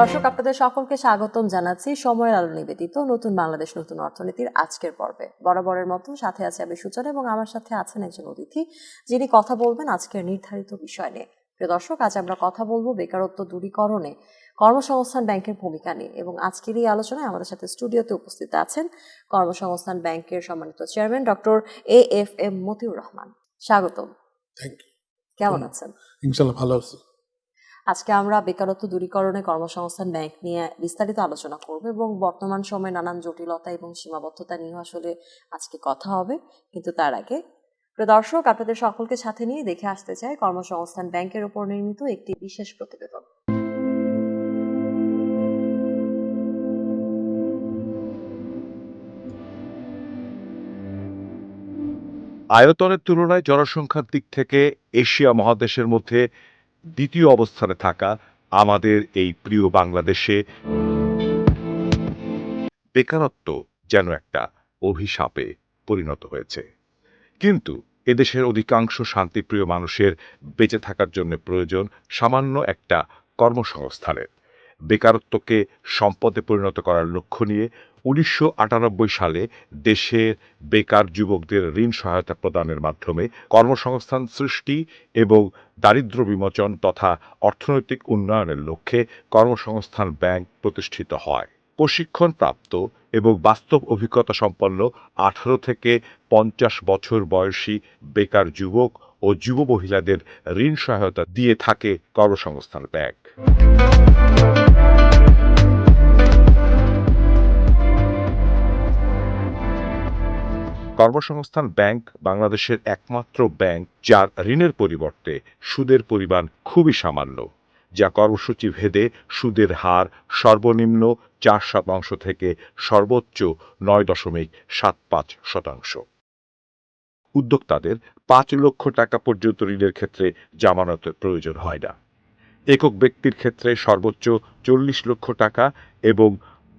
দর্শক আপনাদের সকলকে স্বাগতম জানাচ্ছি। সময়ের আলো নিবেদিত নতুন বাংলাদেশ নতুন অর্থনীতির আজকের পর্বে। বরাবরের মতো সাথে আছে আমি সূচনা এবং আমার সাথে আছেন একজন অতিথি যিনি কথা বলবেন আজকের নির্ধারিত বিষয় নিয়ে। প্রিয় দর্শক আজ আমরা কথা বলব বেকারত্ব দূরীকরণে কর্মসংস্থান ব্যাংকের ভূমিকা নিয়ে এবং আজকের এই আলোচনায় আমাদের সাথে স্টুডিওতে উপস্থিত আছেন কর্মসংস্থান ব্যাংকের সম্মানিত chairman doctor A F M Motiur Rahman. স্বাগতম। থ্যাংক ইউ কেমন আছেন? ইনশাল্লাহ ভালো আছি। আজকে আমরা বেকারত্ব দূরীকরণে কর্মসংস্থান ব্যাংক নিয়ে বিস্তারিত আলোচনা করব এবং বর্তমান সময়ে নানান জটিলতা এবং সীমাবদ্ধতা নিয়ে আসলে আজকে কথা হবে। কিন্তু তার আগে দর্শক, আপনাদের সকলকে সাথে নিয়ে দেখে আসতে চাই কর্মসংস্থান ব্যাংকের উপর নির্মিত একটি বিশেষ প্রতিবেদন। আয়তনের তুলনায় জনসংখ্যার দিক থেকে এশিয়া মহাদেশের মধ্যে দ্বিতীয় অবস্থানে থাকা আমাদের এই প্রিয় বাংলাদেশে বেকারত্ব যেন একটা অভিশাপে পরিণত হয়েছে। কিন্তু এদেশের অধিকাংশ শান্তিপ্রিয় মানুষের বেঁচে থাকার জন্য প্রয়োজন সামান্য একটা কর্মসংস্থানের। বেকারত্বকে সম্পদে পরিণত করার লক্ষ্য নিয়ে উনিশশো আটানব্বই সালে দেশের বেকার যুবকদের ঋণ সহায়তা প্রদানের মাধ্যমে কর্মসংস্থান সৃষ্টি এবং দারিদ্র বিমোচন তথা অর্থনৈতিক উন্নয়নের লক্ষ্যে কর্মসংস্থান ব্যাংক প্রতিষ্ঠিত হয়। প্রশিক্ষণপ্রাপ্ত এবং বাস্তব অভিজ্ঞতা সম্পন্ন আঠারো থেকে পঞ্চাশ বছর বয়সী বেকার যুবক ও যুব মহিলাদের ঋণ সহায়তা দিয়ে থাকে কর্মসংস্থান ব্যাংক। কর্মসংস্থান ব্যাংক বাংলাদেশের একমাত্র ব্যাংক যার ঋণের পরিবর্তে সুদের পরিমাণ খুবই সামান্য, যা কর্মসূচি ভেদে সুদের হার সর্বনিম্ন চার শতাংশ থেকে সর্বোচ্চ নয় দশমিক সাত পাঁচ শতাংশ। উদ্যোক্তাদের পাঁচ লক্ষ টাকা পর্যন্ত ঋণের ক্ষেত্রে জামানতের প্রয়োজন হয় না। একক ব্যক্তির ক্ষেত্রে সর্বোচ্চ চল্লিশ লক্ষ টাকা এবং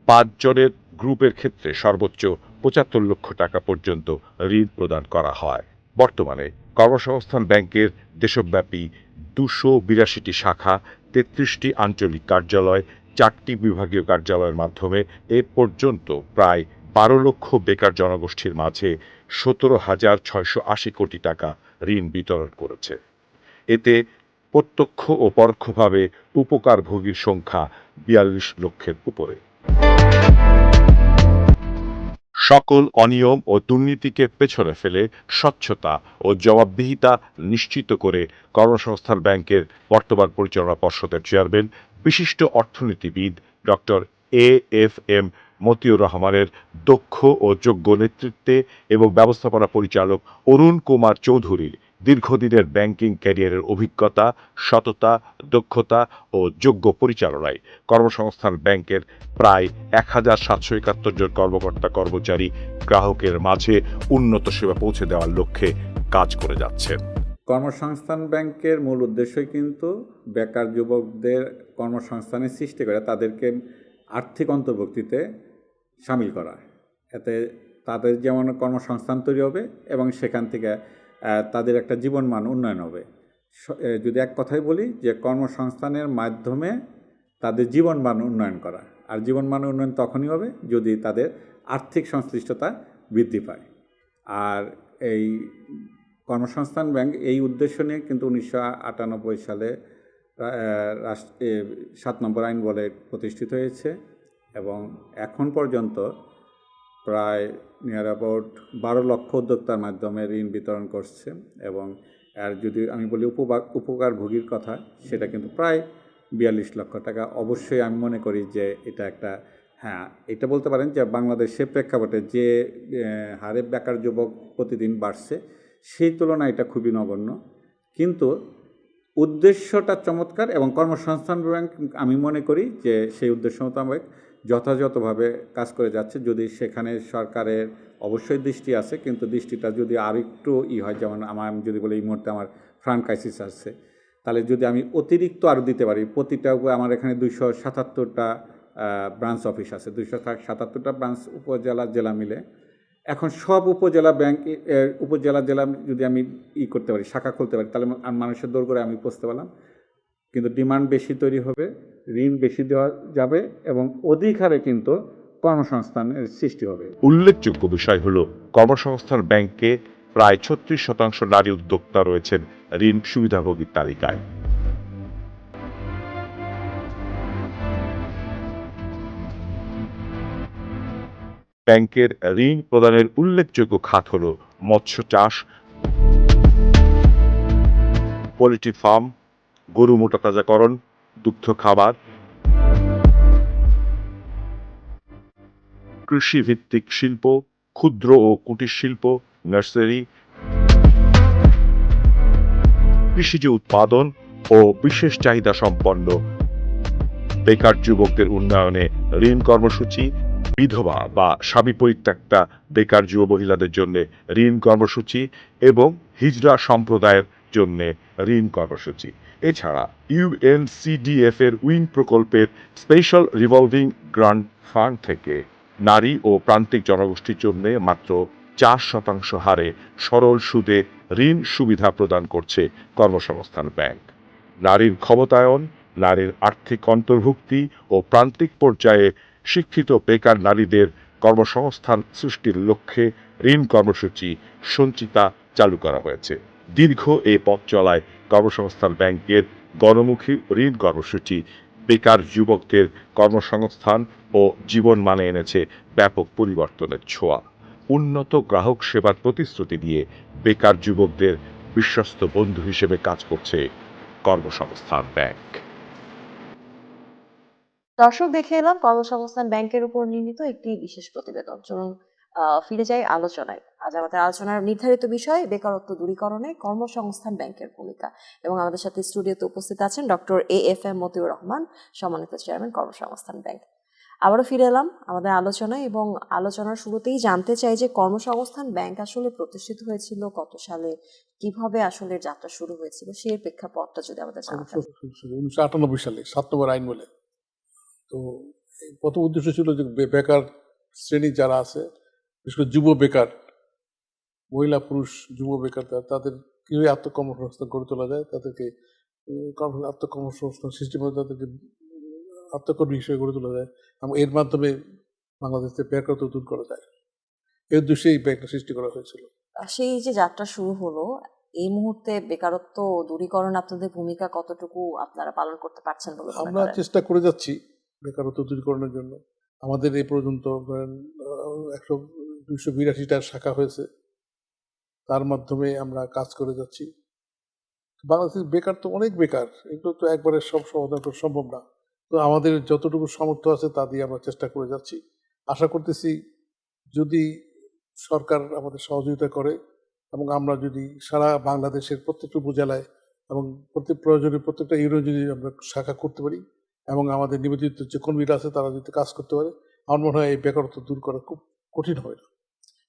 পাঁচজনের গ্রুপের ক্ষেত্রে সর্বোচ্চ পঁচাত্তর লক্ষ টাকা পর্যন্ত ঋণ প্রদান করা হয়। বর্তমানে কর্মসংস্থান ব্যাংকের দেশব্যাপী দুশো বিরাশিটি শাখা, তেত্রিশটি আঞ্চলিক কার্যালয়, চারটি বিভাগীয় কার্যালয়ের মাধ্যমে এ পর্যন্ত প্রায় বারো লক্ষ বেকার জনগোষ্ঠীর মাঝে সতেরো হাজার ছয়শো আশি কোটি টাকা ঋণ বিতরণ করেছে। এতে প্রত্যক্ষ ও পরোক্ষভাবে উপকারভোগীর সংখ্যা বিয়াল্লিশ লক্ষের উপরে। সকল অনিয়ম ও দুর্নীতিকে পেছনে ফেলে স্বচ্ছতা ও জবাবদিহিতা নিশ্চিত করে কর্মসংস্থান ব্যাংকের বর্তমান পরিচালনা পর্ষদের চেয়ারম্যান, বিশিষ্ট অর্থনীতিবিদ doctor A F M Motiur রহমানের দক্ষ ও যোগ্য নেতৃত্বে এবং ব্যবস্থাপনা পরিচালক অরুণ কুমার চৌধুরীর দীর্ঘদিনের ব্যাংকিং ক্যারিয়ারের অভিজ্ঞতা, সততা, দক্ষতা ও যোগ্য পরিচালনায় কর্মসংস্থান ব্যাংকের প্রায় এক হাজার সাতশো একাত্তর জন কর্মকর্তা কর্মচারী গ্রাহকের মাঝে উন্নত সেবা পৌঁছে দেওয়ার লক্ষ্যে কাজ করে যাচ্ছেন। কর্মসংস্থান ব্যাংকের মূল উদ্দেশ্যই কিন্তু বেকার যুবকদের কর্মসংস্থানের সৃষ্টি করে, তাদেরকে আর্থিক অন্তর্ভুক্তিতে সামিল করা। এতে তাদের যেমন কর্মসংস্থান তৈরি হবে এবং সেখান থেকে তাদের একটা জীবনমান উন্নয়ন হবে। যদি এক কথাই বলি যে কর্মসংস্থানের মাধ্যমে তাদের জীবনমান উন্নয়ন করা। আর জীবন মান উন্নয়ন তখনই হবে যদি তাদের আর্থিক সংশ্লিষ্টতা বৃদ্ধি পায়। আর এই কর্মসংস্থান ব্যাংক এই উদ্দেশ্য নিয়ে কিন্তু উনিশশো আটানব্বই সালে সাত নম্বর আইন বলে প্রতিষ্ঠিত হয়েছে এবং এখন পর্যন্ত প্রায় নিয়ার অ্যাবাউট বারো লক্ষ উদ্যোক্তার মাধ্যমে ঋণ বিতরণ করছে এবং আর যদি আমি বলি উপকার উপকারভোগীর কথা, সেটা কিন্তু প্রায় বিয়াল্লিশ লক্ষ টাকা। অবশ্যই আমি মনে করি যে এটা একটা হ্যাঁ এটা বলতে পারেন যে বাংলাদেশের প্রেক্ষাপটে যে হারে বেকার যুবক প্রতিদিন বাড়ছে, সেই তুলনায় এটা খুবই নগণ্য। কিন্তু উদ্দেশ্যটা চমৎকার এবং কর্মসংস্থান ব্যাংক আমি মনে করি যে সেই উদ্দেশ্য মোতাবেক যথাযথভাবে কাজ করে যাচ্ছে। যদি সেখানে সরকারের অবশ্যই দৃষ্টি আছে, কিন্তু দৃষ্টিটা যদি আরেকটু ই হয়, যেমন আমার, আমি যদি বলি এই মুহূর্তে আমার ফ্রান্ট ক্রাইসিস আসছে, তাহলে যদি আমি অতিরিক্ত আরও দিতে পারি, প্রতিটা আমার এখানে দুইশো সাতাত্তরটা ব্রাঞ্চ অফিস আছে। দুইশো সাতাত্তরটা ব্রাঞ্চ উপজেলা, জেলা মিলে। এখন সব উপজেলা ব্যাংক উপজেলা, জেলা যদি আমি ই করতে পারি, শাখা খুলতে পারি, তাহলে মানুষের দৌড় করে আমি পৌঁছতে পারলাম। কিন্তু ডিমান্ড বেশি তৈরি হবে। ঋণ বেশি দেওয়া যাবে এবং অধিক হারে কিন্তু কর্মসংস্থানের সৃষ্টি হবে। উল্লেখযোগ্য বিষয় হল, কর্মসংস্থান ব্যাংকে প্রায় ছত্রিশ শতাংশ নারী উদ্যোক্তা রয়েছেন ঋণ সুবিধাভোগীর তালিকায়। ব্যাংকের ঋণ প্রদানের উল্লেখযোগ্য খাত হল মৎস্য চাষ, পোলট্রি ফার্ম, গরু মোটা তাজাকরণ দুগ্ধ খাবার। কৃষি ভিত্তিক শিল্প, ক্ষুদ্র ও কুটির শিল্প, নার্সারি। কৃষিজ উৎপাদন ও বিশেষ চাহিদা সম্পন্ন। বেকার যুবকদের উন্নয়নে ঋণ কর্মসূচি, বিধবা বা স্বামী পরিত্যক্তা বেকার যুব মহিলাদের জন্য ঋণ কর্মসূচি এবং হিজড়া সম্প্রদায়ের জন্য ঋণ কর্মসূচি। এছাড়া ইউএনসিডিএফ এর উইং প্রকল্পের স্পেশাল রিভলভিং গ্রান্ট ফান্ড থেকে নারী ও প্রান্তিক জনগোষ্ঠীর জন্য মাত্র চার শতাংশ হারে সরল সুদে ঋণ সুবিধা প্রদান করছে কর্মসংস্থান ব্যাংক। নারীর ক্ষমতায়ন, নারীর আর্থিক অন্তর্ভুক্তি ও প্রান্তিক পর্যায়ে শিক্ষিত বেকার নারীদের কর্মসংস্থান সৃষ্টির লক্ষ্যে ঋণ কর্মসূচি সঞ্চিতা চালু করা হয়েছে। দীর্ঘ এ পথ চলায় কর্মসংস্থান ব্যাংকের গণমুখী ঋণ কর্মসূচি। বেকার যুবকদের কর্মসংস্থান ও জীবন মানে এনেছে ব্যাপক পরিবর্তনের ছোঁয়া। উন্নত গ্রাহক সেবার প্রতিশ্রুতি দিয়ে বেকার যুবকদের বিশ্বস্ত বন্ধু হিসেবে কাজ করছে কর্মসংস্থান ব্যাংক। দর্শক, দেখে এলাম কর্মসংস্থান ব্যাংকের উপর নির্মিত একটি বিশেষ প্রতিবেদন। চলুন ফিরে যাই আলোচনায়। আজ আমাদের আলোচনার নির্ধারিত বিষয় বেকারত্ব দূরীকরণে কর্মসংস্থান ব্যাংকের ভূমিকা। এবং আমাদের সাথে স্টুডিওতে উপস্থিত আছেন doctor A F M Motiur Rahman সম্মানিত চেয়ারম্যান কর্মসংস্থান ব্যাংক। আবারও ফিরে এলাম আমাদের আলোচনায় এবং আলোচনার শুরুতেই জানতে চাই যে কর্মসংস্থান ব্যাংক আসলে প্রতিষ্ঠিত হয়েছিল কত সালে কীভাবে আসলে যাত্রা শুরু হয়েছিল সেই প্রেক্ষাপটটা যদি আমাদের উনিশশো আটানব্বই সালে সাত নম্বর আইন বলে। তো এই প্রথম উদ্দেশ্য ছিল যে বেকার শ্রেণি যারা আছে বিশেষ করে যুব বেকার মহিলা পুরুষ যুব বেকার তাদের কীভাবে আত্মকর্মসংস্থান গড়ে তোলা যায় তাদেরকে আত্মকর্মসংস্থান সৃষ্টি করে তাদেরকে আত্মকর্মী হিসেবে গড়ে তোলা যায় এবং এর মাধ্যমে বাংলাদেশে বেকারত্ব দূর করা যায়। এই উদ্দেশ্যে এই ব্যাংকটা সৃষ্টি করা হয়েছিল। সেই যে যাত্রা শুরু হলো এই মুহূর্তে বেকারত্ব দূরীকরণ আপনাদের ভূমিকা কতটুকু আপনারা পালন করতে পারছেন বলে আমরা চেষ্টা করে যাচ্ছি বেকারত্ব দূরীকরণের জন্য। আমাদের এই পর্যন্ত একশো দুইশো বিরাশিটা শাখা হয়েছে। তার মাধ্যমে আমরা কাজ করে যাচ্ছি। বাংলাদেশের বেকার তো অনেক বেকার, এগুলো তো একবারে সব সমাধান করা সম্ভব না। তো আমাদের যতটুকু সামর্থ্য আছে তা দিয়ে আমরা চেষ্টা করে যাচ্ছি। আশা করতেছি যদি সরকার আমাদের সহযোগিতা করে এবং আমরা যদি সারা বাংলাদেশের প্রত্যেকটা উপজেলায় এবং প্রত্যেক প্রয়োজনে প্রত্যেকটা ইউনিয়ন যদি আমরা শাখা করতে পারি এবং আমাদের নিবেদিত যে কর্মীরা আছে তারা যদি কাজ করতে পারে, আমার মনে হয় এই বেকারত্ব দূর করা খুব কঠিন হবে না।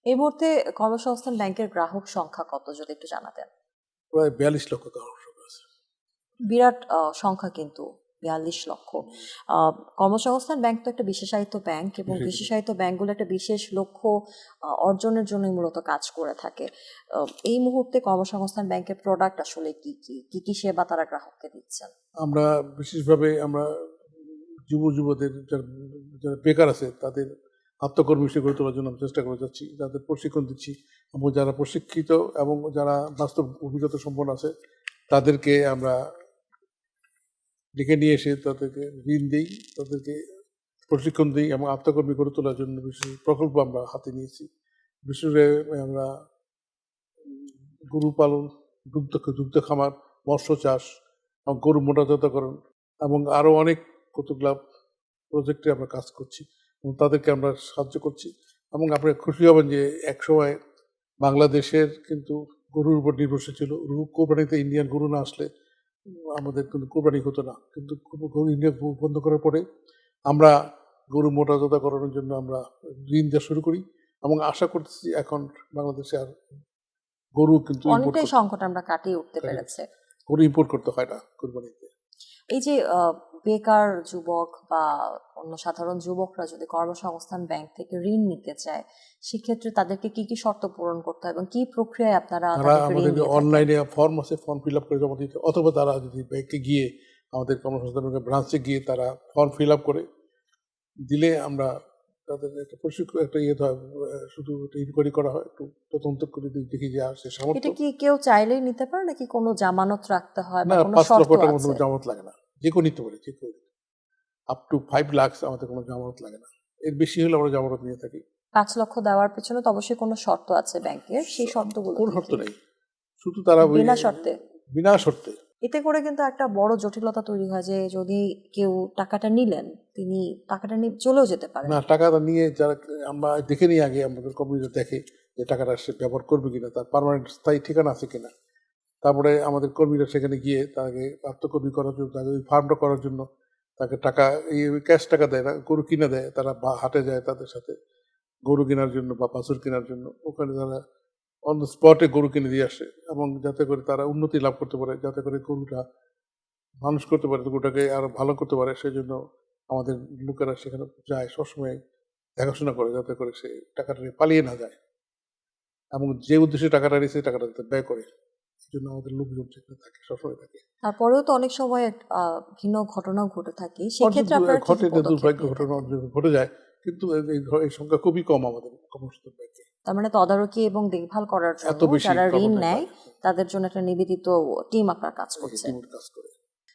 এই মুহূর্তে কর্মসংস্থান ব্যাংকের গ্রাহক সংখ্যা কত যদি একটু জানাতেন? প্রায় বিয়াল্লিশ লক্ষ গ্রাহক আছে। বিরাট সংখ্যা কিন্তু বিয়াল্লিশ লক্ষ। কর্মসংস্থান ব্যাংক তো একটা বিশেষায়িত ব্যাংক এবং বিশেষায়িত। ব্যাংকগুলো একটা বিশেষ লক্ষ্য অর্জনের জন্যই মূলত কাজ করে থাকে। এই মুহূর্তে কর্মসংস্থান ব্যাংকের প্রোডাক্ট আসলে কি কি কি কি সেবা তারা গ্রাহককে দিচ্ছেন? আমরা বিশেষভাবে আমরা যুব যুবদের যারা বেকার আছে তাদের আত্মকর্মী গড়ে তোলার জন্য চেষ্টা করে যাচ্ছি, যাদের প্রশিক্ষণ দিচ্ছি। এবং যারা প্রশিক্ষিত এবং যারা বাস্তব অভিজ্ঞতা সম্পন্ন আছে, তাদেরকে আমরা ডেকে নিয়ে এসে তাদেরকে ঋণ দিই, তাদেরকে প্রশিক্ষণ দিই এবং আত্মকর্মী গড়ে তোলার জন্য বিশেষ প্রকল্প আমরা হাতে নিয়েছি। বিশেষ আমরা গরু পালন, দুগ্ধ দুগ্ধ খামার, মৎস্য চাষ এবং গরু মোটাজাতকরণ এবং আরও অনেক কতগুলা প্রজেক্টে আমরা কাজ করছি। তাদেরকে আমরা সাহায্য করছি এবং আপনারা খুশি হবেন যে এক সময় বাংলাদেশের কিন্তু গরুর উপর নির্ভরশীল ছিল। কোরবানিতে ইন্ডিয়ান গরু না আসলে আমাদের কিন্তু কোরবানি হতো না। কিন্তু ইন্ডিয়া বন্ধ করার পরে আমরা গরু মোটাজাতকরণের জন্য আমরা ঋণ দেওয়া শুরু করি এবং আশা করতেছি এখন বাংলাদেশে আর গরু কিন্তু অনেকটাই সংকট আমরা কাটিয়ে উঠতে পেরেছে। গরু ইম্পোর্ট করতে হয় না কোরবানিতে। এই যে বেকার যুবক বা অন্য সাধারণ যুবকরা যদি কর্মসংস্থান ব্যাংক থেকে ঋণ নিতে চায় সেক্ষেত্রে তাদেরকে কি কি শর্ত পূরণ করতে হয় এবং কি প্রক্রিয়ায় আপনারা তারা আমাদের অনলাইনে ফর্ম আছে ফর্ম ফিল আপ করে জমা দিতে অথবা তারা যদি ব্যাংকে গিয়ে আমাদের কর্মসংস্থান ব্রাঞ্চে গিয়ে তারা ফর্ম ফিল আপ করে দিলে আমরা তাদের একটা প্রশিক্ষণ একটা ইয়ে হয় শুধু ইনকোয়ারি করা হয় একটু তদন্ত করে দেখি- দেখি যে আর সে এটা কি কেউ চাইলেই নিতে পারে নাকি কোনো জামানত রাখতে হয় বা কোনো শর্ত জামানত লাগে না। যে কেউ নিতে পারে যে কেউ আপ টু ফাইভ লাখস আমাদের কোনো জামানত লাগে না। এর বেশি হলে আমরা জামানত নিয়ে থাকি। পাঁচ লক্ষ দেওয়ার পেছনে তো অবশ্যই কোনো শর্ত আছে ব্যাংকের সেই শর্তগুলো কোন শর্ত নেই। শুধু তারা বিনা শর্তে? বিনা শর্তে। এতে করে কিন্তু একটা বড় জটিলতা তৈরি হয় যে যদি কেউ টাকাটা নিলেন, তিনি টাকাটা নিয়ে চলেও যেতে পারেন। না টাকাটা নিয়ে যারা, আমরা দেখে নিই আগে, আমাদের কমিউনিটি দেখে যে টাকাটা সে ব্যবহার করবে কিনা, তার পারমানেন্ট স্থায়ী ঠিকানা আছে কিনা। তারপরে আমাদের কর্মীরা সেখানে গিয়ে তাকে আত্মকর্মী করার জন্য, তাকে ওই ফার্মটা করার জন্য, তাকে টাকা, এই ক্যাশ টাকা দেয় না, গরু কিনে দেয়, তারা হাটে যায় তাদের সাথে। গরু কেনার জন্য বা বাছুর কেনার জন্য, ওখানে তারা অন দ্য স্পটে গরু কিনে দিয়ে আসে এবং যাতে করে তারা উন্নতি লাভ করতে পারে যাতে করে গরুটা মানুষ করতে পারে গরুটাকে আরও ভালো করতে পারে সেই জন্য আমাদের লোকেরা সেখানে যায় সবসময় দেখাশোনা করে যাতে করে সে টাকাটা পালিয়ে না যায়। এবং যে উদ্দেশ্যে টাকাটা নিয়ে সেই টাকাটা ব্যয় করে এই জন্য আমাদের লোকজন সেখানে থাকে সবসময় থাকে। তারপরেও তো অনেক সময় ভিন্ন ঘটনাও ঘটে থাকে। সেক্ষেত্রে ঘটে দুর্ভাগ্য ঘটনা ঘটে যায় কিন্তু এই- সংখ্যা খুবই কম আমাদের কর্মসংস্থান ব্যাংকে। তার মানে তদারকি এবং দেখভাল করার জন্য যারা ঋণ নেয় তাদের জন্য একটা নিবেদিত টিম আপনার কাজ করছে।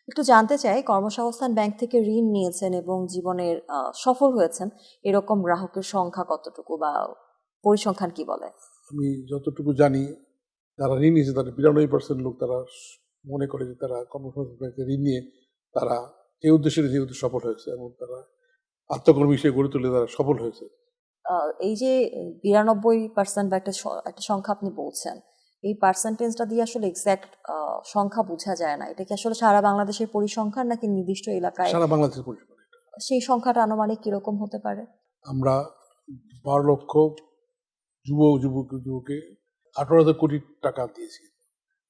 একটু জানতে চাই কর্মসংস্থান ব্যাংক থেকে ঋণ নিয়েছেন এবং জীবনের সফল হয়েছেন এরকম গ্রাহকের সংখ্যা কতটুকু বা পরিসংখ্যান কি বলে? আমি যতটুকু জানি যারা ঋণ নিয়েছে তাদের বিরানব্বই পার্সেন্ট লোক তারা মনে করে যে তারা কর্মসংস্থান ব্যাংকে ঋণ নিয়ে তারা যে উদ্দেশ্যে যেহেতু সফল হয়েছে এবং তারা আত্মকর্মী হিসেবে গড়ে তুলে তারা সফল হয়েছে। এই যে বিরানব্বই পার্সেন্ট বা একটা একটা সংখ্যা আপনি বলছেন এই পার্সেন্টেজটা দিয়ে আসলে এক্স্যাক্ট সংখ্যা বোঝা যায় না। এটা কি আসলে সারা বাংলাদেশের পরিসংখ্যান নাকি নির্দিষ্ট এলাকায়? সারা বাংলাদেশের পরিষেবা সেই সংখ্যাটা আনুমানিক কীরকম হতে পারে? আমরা বারো লক্ষ যুব যুবক যুবকে আঠারো হাজার কোটি টাকা দিয়েছি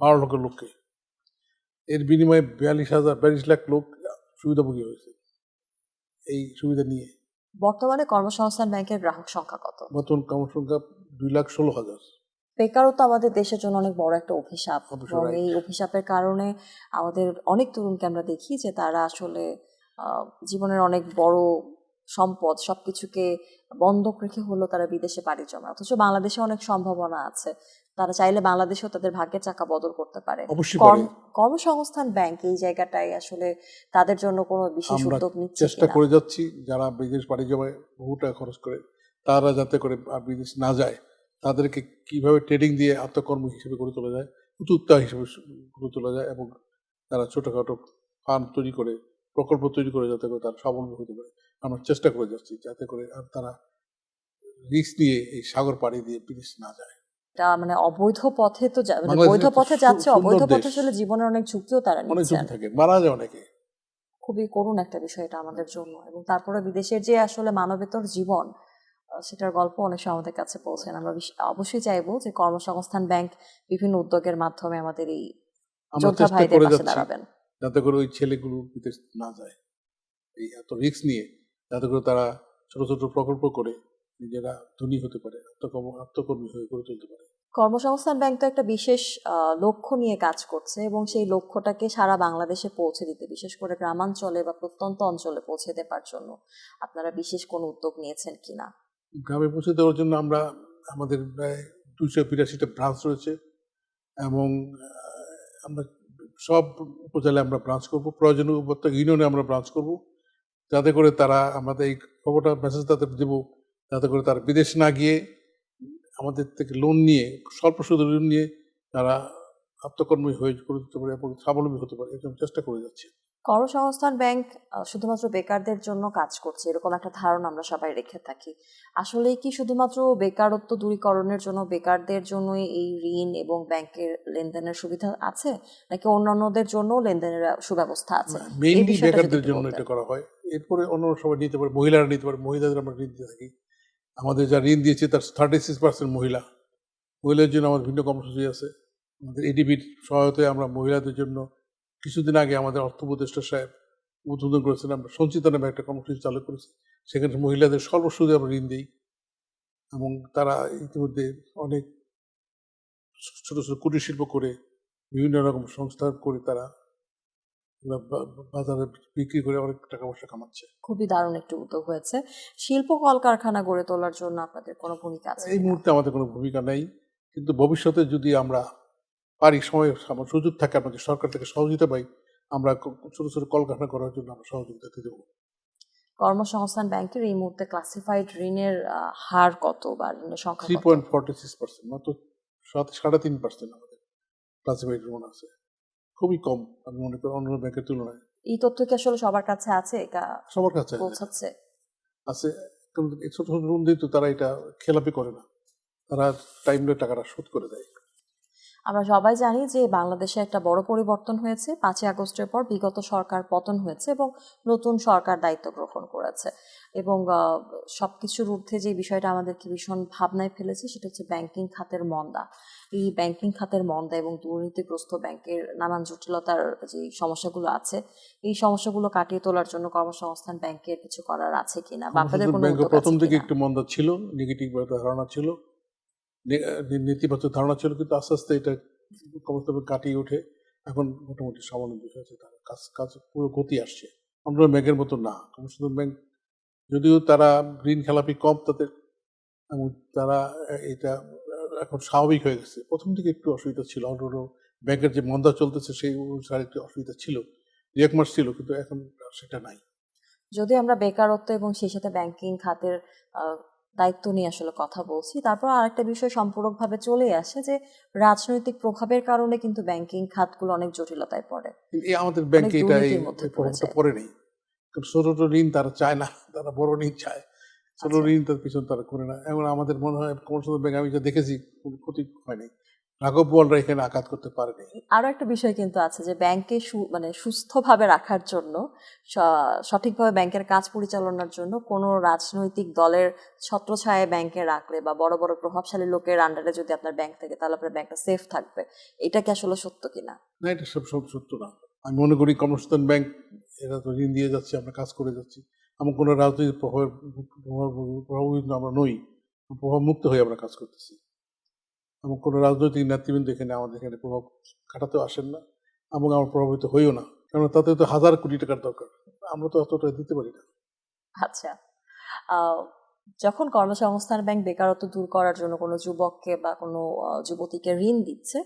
বারো লক্ষ লোককে। এর বিনিময়ে বিয়াল্লিশ হাজার বিয়াল্লিশ লাখ লোক সুবিধাভোগী হয়েছে এই সুবিধা নিয়ে। বর্তমানে কর্মসংস্থান ব্যাংকের গ্রাহক সংখ্যা কত? বর্তমান কর্মসংখ্যা দুই লাখ ষোলো হাজার। বেকারত্ব আমাদের দেশের জন্য অনেক বড় একটা অভিশাপ এবং এই অভিশাপের কারণে আমাদের অনেক তরুণকে আমরা দেখি যে তারা আসলে জীবনের অনেক বড় সম্পদ সবকিছুকে বন্ধক রেখে হলো তারা বিদেশে পাড়ি জমায়। অথচ বাংলাদেশে অনেক সম্ভাবনা আছে। তারা চাইলে বাংলাদেশেও তাদের ভাগ্যের চাকা বদল করতে পারে। কর্মসংস্থান ব্যাংক এই জায়গাটায় আসলে তাদের জন্য কোনো বিশেষ উদ্যোগ নিচ্ছে চেষ্টা করে যাচ্ছি যারা বিদেশ পাড়ি জমায় বহু টাকা খরচ করে তারা যাতে করে বিদেশ না যায় তাদেরকে কীভাবে ট্রেডিং দিয়ে আত্মকর্ম হিসেবে গড়ে তোলা যায় উদ্যোক্তা হিসেবে গড়ে তোলা যায় এবং তারা ছোটখাটো ফার্ম তৈরি করে প্রকল্প তৈরি করে যাতে করে তারা স্বাবলম্বী হতে পারে আমরা চেষ্টা করে যাচ্ছি যাতে করে আর তারা রিস্ক নিয়ে এই সাগর পাড়ি দিয়ে বিদেশ না যায়। এটা মানে অবৈধ পথে তো মানে বৈধ পথে যাচ্ছে অবৈধ পথে। আসলে জীবনের অনেক ঝুঁকিও তারা অনেক ঝুঁকি থাকে মারা যায় অনেকে। খুবই করুণ একটা বিষয় এটা আমাদের জন্য। এবং তারপরে বিদেশের যে আসলে মানবেতর জীবন সেটার গল্প অনেক সময় আমাদের কাছে পৌঁছেন আমরা অবশ্যই চাইব যে কর্মসংস্থান ব্যাংক বিভিন্ন উদ্যোগের মাধ্যমে আমাদের এই যোদ্ধা ভাইদের পাশে দাঁড়াবেন। যাতে করে ওই ছেলেগুলো বিদেশ না যায়। এই এত রিস্ক নিয়ে যাতে করে তারা ছোট ছোট প্রকল্প করে নিজেরা ধনী হতে পারে আত্মকর্ম আত্মকর্মী হয়ে গড়ে তুলতে পারে। কর্মসংস্থান ব্যাংক তো একটা বিশেষ লক্ষ্য নিয়ে কাজ করছে এবং সেই লক্ষ্যটাকে সারা বাংলাদেশে পৌঁছে দিতে বিশেষ করে গ্রামাঞ্চলে বা প্রত্যন্ত অঞ্চলে পৌঁছে দেওয়ার জন্য। আপনারা বিশেষ কোনো উদ্যোগ নিয়েছেন কিনা? গ্রামে পৌঁছে দেওয়ার জন্য আমরা আমাদের প্রায় দুইশো বিরাশিটা ব্রাঞ্চ রয়েছে এবং আমরা সব উপজেলায় আমরা ব্রাঞ্চ করব। প্রয়োজনীয় প্রত্যেক ইউনিয়নে আমরা ব্রাঞ্চ করব। যাতে করে তারা আমাদের এই খবরটা মেসেজ তাদের দেবো। যাতে করে তারা বিদেশ না গিয়ে আমাদের থেকে লোন নিয়ে স্বল্প সুদের লোন নিয়ে তারা আত্মকর্মী হয়ে করে দিতে পারে এবং স্বাবলম্বী হতে পারে এরকম চেষ্টা করে যাচ্ছে। কর্মসংস্থান ব্যাংক শুধুমাত্র বেকারদের জন্য কাজ করছে এরকম একটা ধারণা আমরা সবাই রেখে থাকি। আসলে কি শুধুমাত্র বেকারত্ব দূরীকরণের জন্য বেকারদের জন্যই এই ঋণ এবং ব্যাংকের লেনদেনের সুবিধা আছে? নাকি অন্যান্যদের জন্য লেনদেনের সুব্যবস্থা আছে? মেইনলি বেকারদের জন্য এটা করা হয়। এরপরে অন্য সবাই নিতে পারে মহিলারা নিতে পারে মহিলাদের আমরা ঋণ দিয়ে থাকি। আমাদের যা ঋণ দিয়েছে, তার থার্টি সিক্স পার্সেন্ট মহিলা। মহিলাদের জন্য আমাদের ভিন্ন কর্মসূচি আছে। আমাদের এডিবির সহায়তায় আমরা মহিলাদের জন্য কিছুদিন আগে আমাদের অর্থ উপদেষ্টা সাহেব উদ্বোধন করেছেন। আমরা সঞ্চিতা নামে একটা কর্মসূচি চালু করেছি। সেখানে মহিলাদের সর্বসুদে আমরা ঋণ দিই এবং তারা ইতিমধ্যে অনেক ছোটো ছোটো কুটির শিল্প করে, বিভিন্ন রকম সংস্থা করে তারা বাজারে বিক্রি করে অনেক টাকা পয়সা কামাচ্ছে। খুবই দারুণ একটি উদ্যোগ হয়েছে। শিল্প কলকারখানা গড়ে তোলার জন্য আপনাদের কোনো ভূমিকা আছে এই মুহূর্তে আমাদের কোনো ভূমিকা নেই। কিন্তু ভবিষ্যতে যদি আমরা পারি সময় সুযোগ থাকে আমাদের সরকার থেকে সহযোগিতা পাই আমরা ছোট ছোট কলকারখানা করার জন্য আমরা সহযোগিতা দিয়ে দেবো কর্মসংস্থান ব্যাংকের এই মুহূর্তে ক্লাসিফাইড ঋণের হার কত বা ঋণের সংখ্যা three point forty six percent মাত্র সাড়ে তিন পার্সেন্ট আমাদের ক্লাসিফাইড লোন আছে। খুবই কম আমি মনে করি অন্য ব্যাংকের তুলনায়। এই তথ্য কি আসলে সবার কাছে আছে? সবার কাছে আছে। পৌঁছাচ্ছে আছে কিন্তু ছোট ছোট লোন দিতে তারা এটা খেলাপি করে না। তারা টাইমলে টাকাটা শোধ করে দেয়। আমরা সবাই জানি যে বাংলাদেশে একটা বড় পরিবর্তন হয়েছে। পাঁচই আগস্টের পর বিগত সরকার পতন হয়েছে এবং নতুন সরকার দায়িত্ব গ্রহণ করেছে। এবং আহ, সবকিছুর ঊর্ধ্বে যে বিষয়টা আমাদেরকে ভীষণ ভাবনায় ফেলেছে সেটা হচ্ছে ব্যাংকিং খাতের মন্দা। এই ব্যাংকিং খাতের মন্দা এবং দুর্নীতিগ্রস্ত ব্যাংকের নানান জটিলতার যে সমস্যাগুলো আছে এই সমস্যাগুলো কাটিয়ে তোলার জন্য কর্মসংস্থান ব্যাংকের কিছু করার আছে কিনা বা আপনাদের কোনো প্রথম দিকে একটু মন্দা ছিল নেগেটিভ ধারণা ছিল। নেতিবাচক ধারণা ছিল কিন্তু আস্তে আস্তে এটা ক্রমশ কাটিয়ে উঠে এখন মোটামুটি সামঞ্জস্য আছে তার কাজ কাজ পুরো গতি আসছে। আমরা ব্যাংকের মতো না। কমিশনার ব্যাংক যদিও তারা ঋণ খেলাপি কম তাদের তারা এটা এখন স্বাভাবিক হয়ে গেছে। প্রথম দিকে একটু অসুবিধা ছিল। অন্য ব্যাংকের যে মন্দা চলতেছে সেই অনুসারে একটু অসুবিধা ছিল। এক মাস ছিল কিন্তু এখন সেটা নাই। যদি আমরা বেকারত্ব এবং সেই সাথে ব্যাংকিং খাতের দায়িত্ব নিয়ে আসলে কথা বলছি তারপর আরেকটা বিষয় সম্পূরকভাবে চলে আসে যে রাজনৈতিক প্রভাবের কারণে কিন্তু ব্যাংকিং খাতগুলো অনেক জটিলতায় পড়ে। আমাদের ব্যাংকে এটা পড়ে নেই। কারণ ছোট ছোট ঋণ তারা চায় না তারা বড় ঋণ চায়। ছোট আচ্ছা। ঋণ তার পিছনে তারা করে না। এবং আমাদের মনে হয় কমার্শিয়াল ব্যাংক আমি যা দেখেছি কোনো ক্ষতি হয়নি। রাঘব বোয়ালরা এখানে আঘাত করতে পারেনি। আরও একটা বিষয় কিন্তু আছে যে ব্যাংকে মানে সুস্থভাবে রাখার জন্য সঠিকভাবে ব্যাংকের কাজ পরিচালনার জন্য কোনো রাজনৈতিক দলের ছত্রছায়ায় ব্যাংকে রাখলে বা বড় বড় প্রভাবশালী লোকের আন্ডারে যদি আপনার ব্যাংক থাকে তাহলে আপনার ব্যাংকটা সেফ থাকবে। এটা কি আসলে সত্য কিনা? না এটা সব সব সত্য না। আমি মনে করি কর্মসংস্থান ব্যাংক, এরা তো ঋণ দিয়ে যাচ্ছে, আমরা কাজ করে যাচ্ছি। এমন কোনো রাজনৈতিক প্রভাবের প্রভাব প্রভাবিত আমরা নই প্রভাব মুক্ত হয়ে আমরা কাজ করতেছি। এবং কোনো রাজনৈতিক নেতৃবৃন্দ এখানে আমাদের এখানে প্রভাব খাটাতেও আসেন না এবং আমরা প্রভাবিত হইও না। কারণ তাতে তো হাজার কোটি টাকার দরকার। আমরা তো অতটা দিতে পারি না। আচ্ছা। যখন কর্মসংস্থান ব্যাংক বেকারত্ব দূর করার জন্য কোনো যুবককে বা কোনো যুবতীকে ঋণ দিচ্ছে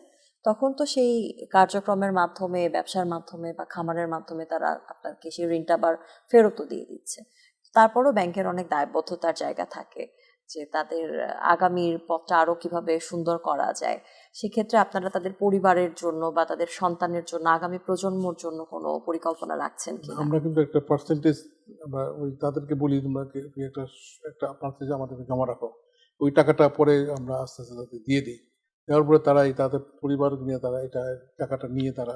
তখন তো সেই কার্যক্রমের মাধ্যমে, ব্যবসার মাধ্যমে বা খামারের মাধ্যমে তারা আপনাকে সেই ঋণটা আবার ফেরতও দিয়ে দিচ্ছে। তারপরও ব্যাংকের অনেক দায়বদ্ধতার জায়গা থাকে যে তাদের আগামীর পথটা আরও কীভাবে সুন্দর করা যায়। সেক্ষেত্রে আপনারা তাদের পরিবারের জন্য বা তাদের সন্তানের জন্য, আগামী প্রজন্মর জন্য কোনো পরিকল্পনা রাখছেন কি আমরা কিন্তু একটা পার্সেন্টেজ আমরা ওই তাদেরকে বলি, তোমরা একটা একটা পার্সেন্টেজ আমাদেরকে জমা রাখো। ওই টাকাটা পরে আমরা আস্তে আস্তে দিয়ে দিই। দেওয়ার পরে তারা এই তাদের পরিবার নিয়ে তারা এটা টাকাটা নিয়ে তারা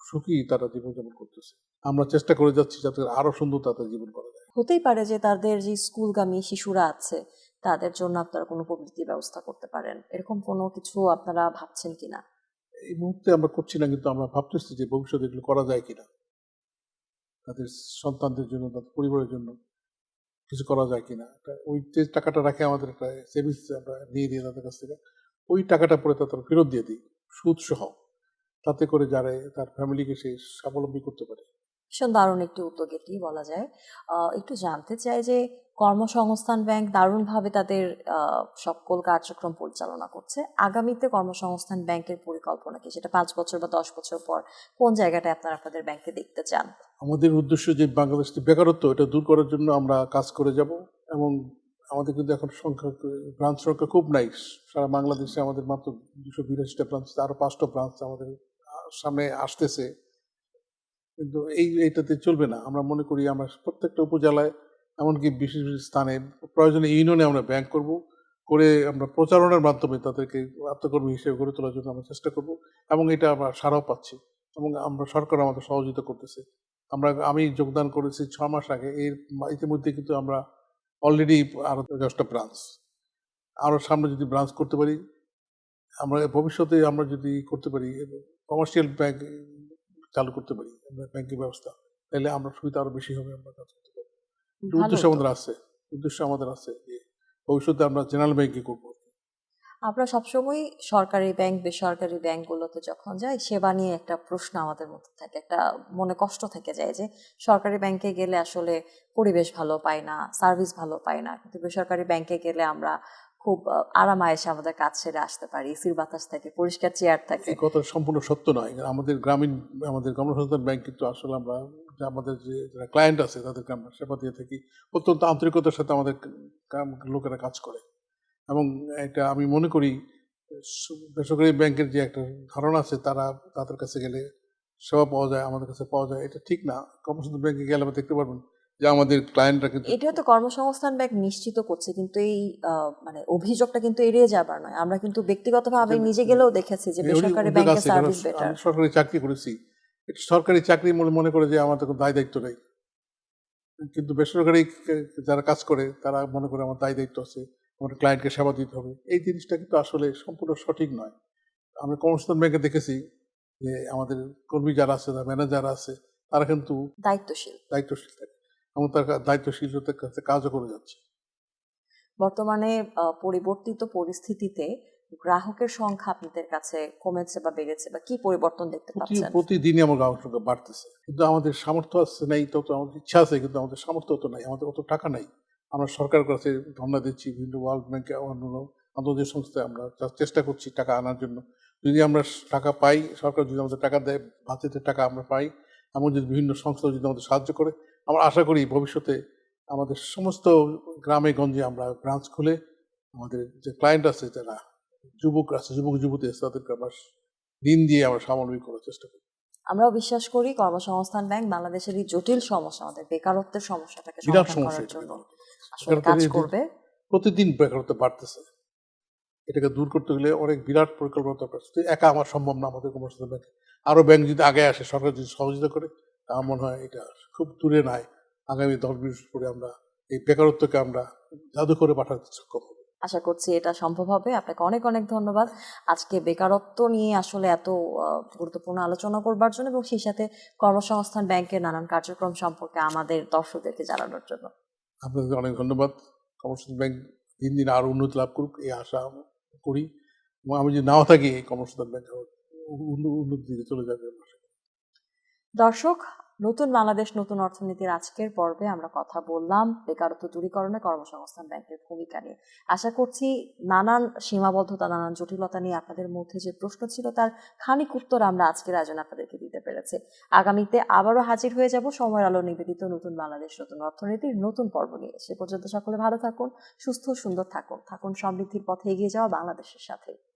সুখী তারা জীবনযাপন করতেছে। আমরা চেষ্টা করে যাচ্ছি যাতে আরও সুন্দর তাদের জীবন করা যায়। হতেই পারে যে তাদের যে স্কুলগামী শিশুরা আছে তাদের জন্য আপনারা কোনো প্রবৃত্তি ব্যবস্থা করতে পারেন। এরকম কোনো কিছু আপনারা ভাবছেন কিনা? এই মুহূর্তে আমরা করছি না কিন্তু আমরা ভাবতেছি যে ভবিষ্যতে এগুলো করা যায় কিনা। তাদের সন্তানদের জন্য তাদের পরিবারের জন্য কিছু করা যায় কিনা। ওই যে টাকাটা রাখে আমাদের একটা সেভিংস আমরা নিয়ে দিই তাদের কাছ থেকে। ওই টাকাটা পরে তাদের ফেরত দিয়ে দিই সুদ সহ তাতে করে যারা তার ফ্যামিলিকে সে স্বাবলম্বী করতে পারে। ভীষণ দারুণ একটি উদ্যোগ এটি বলা যায়। একটু জানতে চাই যে কর্মসংস্থান ব্যাংক দারুণভাবে তাদের সকল কার্যক্রম পরিচালনা করছে। আগামীতে কর্মসংস্থান ব্যাংকের পরিকল্পনা কি? সেটা পাঁচ বছর বা দশ বছর পর কোন জায়গাটা আপনারা আপনাদের ব্যাংকে দেখতে চান? আমাদের উদ্দেশ্য যে বাংলাদেশ বেকারত্ব এটা দূর করার জন্য আমরা কাজ করে যাব এবং আমাদের কিন্তু এখন সংখ্যা ব্রাঞ্চ সংখ্যা খুব নাই সারা বাংলাদেশে আমাদের মাত্র দুশো বিরাশিটা ব্রাঞ্চ আরও পাঁচটা ব্রাঞ্চ আমাদের সামনে আসতেছে। কিন্তু এই, এইটাতে চলবে না। আমরা মনে করি আমরা প্রত্যেকটা উপজেলায় এমনকি বিশেষ বিশেষ স্থানে প্রয়োজনে ইউনিয়নে আমরা ব্যাংক করব, করে আমরা প্রচারণার মাধ্যমে তাদেরকে আত্মকর্মী হিসেবে গড়ে তোলার জন্য আমরা চেষ্টা করব এবং এটা আমরা সারাও পাচ্ছি এবং আমরা সরকার আমাদের সহযোগিতা করতেছে। আমরা, আমি যোগদান করেছি ছ মাস আগে, এর ইতিমধ্যে কিন্তু আমরা অলরেডি আরও দশটা ব্রাঞ্চ আরও সামনে যদি ব্রাঞ্চ করতে পারি আমরা ভবিষ্যতে আমরা যদি করতে পারি কমার্শিয়াল ব্যাংক চালু করতে পারি ব্যাংকিং ব্যবস্থা তাহলে আমরা সুবিধা আরও বেশি হবে আমরা কাজ করতে পারব। উদ্দেশ্য আমাদের আছে উদ্দেশ্য আমাদের আছে যে ভবিষ্যতে আমরা জেনারেল ব্যাংকিং করব। আমরা সবসময় সরকারি ব্যাংক বেসরকারি ব্যাংকগুলোতে যখন যাই, সেবা নিয়ে একটা প্রশ্ন আমাদের মধ্যে থাকে, একটা মনে কষ্ট থেকে যায় যে, সরকারি ব্যাংকে গেলে আসলে পরিবেশ ভালো পাই না সার্ভিস ভালো পাই না, কিন্তু বেসরকারি ব্যাংকে গেলে আমরা খুব আরাম আয়েসে আমাদের কাজ সেরে আসতে পারি, এসির বাতাস থাকে, পরিষ্কার চেয়ার থাকে। কথা সম্পূর্ণ সত্য নয় আমাদের গ্রামীণ, আমাদের গণসংস্থান ব্যাংক কিন্তু আসলে আমরা আমাদের যে ক্লায়েন্ট আছে, তাদেরকে আমরা সেবা দিয়ে থাকি। অত্যন্ত আন্তরিকতার সাথে আমাদের লোকেরা কাজ করে। এবং এটা আমি মনে করি বেসরকারি ব্যাংকের যে একটা ধারণা আছে তারা তাদের কাছে গেলে সেবা পাওয়া যায় আমাদের কাছে পাওয়া যায়। এটা ঠিক না। কর্মসংস্থান ব্যাংকে গেলে আমরা দেখতে পারবেন যে আমাদের ক্লায়েন্টরা কিন্তু এটাও তো কর্মসংস্থান ব্যাংক নিশ্চিত করছে কিন্তু এই মানে অভিযোগটা কিন্তু এড়িয়ে যাবার নয়। আমরা কিন্তু ব্যক্তিগতভাবে নিজে গেলেও দেখেছি যে বেসরকারি ব্যাংকের সার্ভিস বেটার সরকারি চাকরি করেছি। সরকারি চাকরি মনে করে যে আমার তো কোনো দায় দায়িত্ব নেই। কিন্তু বেসরকারি যারা কাজ করে তারা মনে করে আমার দায় দায়িত্ব আছে। আমার ক্লায়েন্টকে সেবা দিতে হবে। এই জিনিসটা কিন্তু আসলে সম্পূর্ণ সঠিক নয়। আমরা কর্মসংস্থান ব্যাংকে দেখেছি যে আমাদের কর্মী যারা আছে ম্যানেজার আছে তারা কিন্তু দায়িত্বশীল। দায়িত্বশীল থাকে এবং তার দায়িত্বশীলতার কাছে কাজও করে যাচ্ছে। বর্তমানে পরিবর্তিত পরিস্থিতিতে গ্রাহকের সংখ্যা আপনাদের কাছে কমেছে বা বেড়েছে বা কি পরিবর্তন দেখতে পাচ্ছেন? প্রতিদিনই আমার গ্রাহক সংখ্যা বাড়তেছে। কিন্তু আমাদের সামর্থ্য আছে নেই তত আমাদের ইচ্ছা আছে কিন্তু আমাদের সামর্থ্য তো নাই আমাদের অত টাকা নাই। আমরা সরকার কাছে ধর্ণা দিচ্ছি বিভিন্ন ওয়ার্ল্ড ব্যাংকে অন্যান্য আন্তর্জাতিক সংস্থায় আমরা চেষ্টা করছি টাকা আনার জন্য। যদি আমরা টাকা পাই সরকার যদি আমাদের টাকা দেয় বাজেটের টাকা আমরা পাই এমন যদি বিভিন্ন সংস্থা যদি আমাদের সাহায্য করে আমরা আশা করি ভবিষ্যতে আমাদের সমস্ত গ্রামে গঞ্জে আমরা ব্রাঞ্চ খুলে আমাদের যে ক্লায়েন্ট আছে যারা যুবক আছে যুবক যুবতী আছে তাদেরকে আমরা ঋণ দিয়ে আমরা স্বাবলম্বী করার চেষ্টা করি। আমরাও বিশ্বাস করি কর্মসংস্থান ব্যাংক বাংলাদেশের এই জটিল সমস্যা আমাদের বেকারত্বের সমস্যাটাকে সমাধান সমস্যা করার জন্য। আসলে কাজ করবে। প্রতিদিন বেকারত্ব বাড়তেছে। এটাকে দূর করতে গেলে অনেক বিরাট পরিকল্পনা দরকার। শুধু একা আমার সম্ভব না আমাদের কমার্শিয়াল ব্যাংকে আরও ব্যাংক যদি আগে আসে সরকার যদি সহযোগিতা করে আমার মনে হয় এটা খুব দূরে নয় আগামী দশ বিশ পরে আমরা এই বেকারত্বকে আমরা জাদু করে পাঠাতে সক্ষম হব। আশা করছি এটা সম্ভব হবে। আপনাকে অনেক অনেক ধন্যবাদ। আজকে বেকারত্ব নিয়ে আসলে এত গুরুত্বপূর্ণ আলোচনা করবার জন্য এবং সেই সাথে কর্মসংস্থান ব্যাংকের নানান কার্যক্রম সম্পর্কে আমাদের দর্শকদেরকে জানানোর জন্য। আপনাদের অনেক ধন্যবাদ কমার্শিয়াল ব্যাংক দিন দিন আরও উন্নতি লাভ করুক, এই আশা করি এবং আমি যদি নাও থাকি, এই কমার্শিয়াল ব্যাংক উন্নতির দিকে চলে যাবে। দর্শক নতুন বাংলাদেশ, নতুন অর্থনীতির আজকের পর্বে আমরা কথা বললাম বেকারত্ব দূরীকরণে কর্মসংস্থান ব্যাংকের ভূমিকা নিয়ে। আশা করছি নানান সীমাবদ্ধতা, নানান জটিলতা নিয়ে আপনাদের মধ্যে যে প্রশ্ন ছিল তার খানিক উত্তর আমরা আজকের আয়োজনে আপনাদেরকে দিতে পেরেছি। আগামীতে আবারও হাজির হয়ে যাব সময়ের আলো নিবেদিত নতুন বাংলাদেশ, নতুন অর্থনীতির নতুন পর্ব নিয়ে। সে পর্যন্ত সকলে ভালো থাকুন, সুস্থ সুন্দর থাকুন। থাকুন সমৃদ্ধির পথে এগিয়ে যাওয়া বাংলাদেশের সাথে।